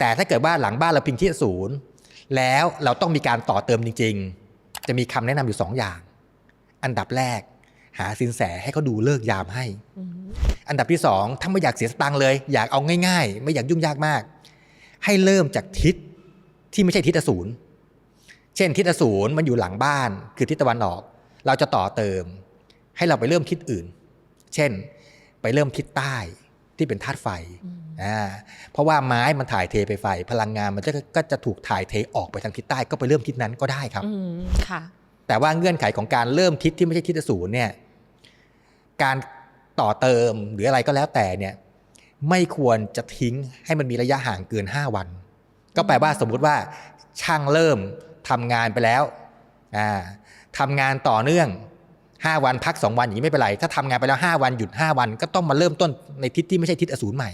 แต่ถ้าเกิดว่าหลังบ้านเราพิงที่ศูนย์แล้วเราต้องมีการต่อเติมจริง ๆ จะมีคำแนะนำอยู่สองอย่าง อันดับแรก หาสินแสให้เขาดูเลิกยามให้ อันดับที่สองถ้าไม่อยากเสียสตังค์เลย อยากเอาง่าย ๆ ไม่อยากยุ่งยากมาก ให้เริ่มจากทิศที่ไม่ใช่ทิศอสูรเช่น ทิศอสูรมันอยู่หลังบ้าน คือทิศตะวันออก เราจะต่อเติม ให้เราไปเริ่มทิศอื่น เช่น ไปเริ่มทิศใต้ที่เป็นธาตุไฟ อืมอ่าเพราะว่าไม้มันถ่ายเทไปไฟ พลังงานมันจะก็จะถูกถ่ายเทออกไปทางทิศใต้ก็ไปเริ่มทิศนั้นก็ได้ครับอืมค่ะแต่ว่าเงื่อนไขของการเริ่มทิศที่ไม่ใช่ทิศอสูรเนี่ยการต่อเติมหรืออะไรก็แล้วแต่เนี่ยไม่ควรจะทิ้งให้มันมีระยะห่างเกิน 5 วัน ก็แปลว่าสมมุติว่าช่างเริ่มทำงานไปแล้วอ่าทำงานต่อเนื่อง 5 วันพัก 2 วันอย่างนี้ไม่เป็นไร ถ้าทำงานไปแล้ว 5 วันหยุด 5 วัน ก็ต้องมาเริ่มต้นในทิศที่ไม่ใช่ทิศอสูรใหม่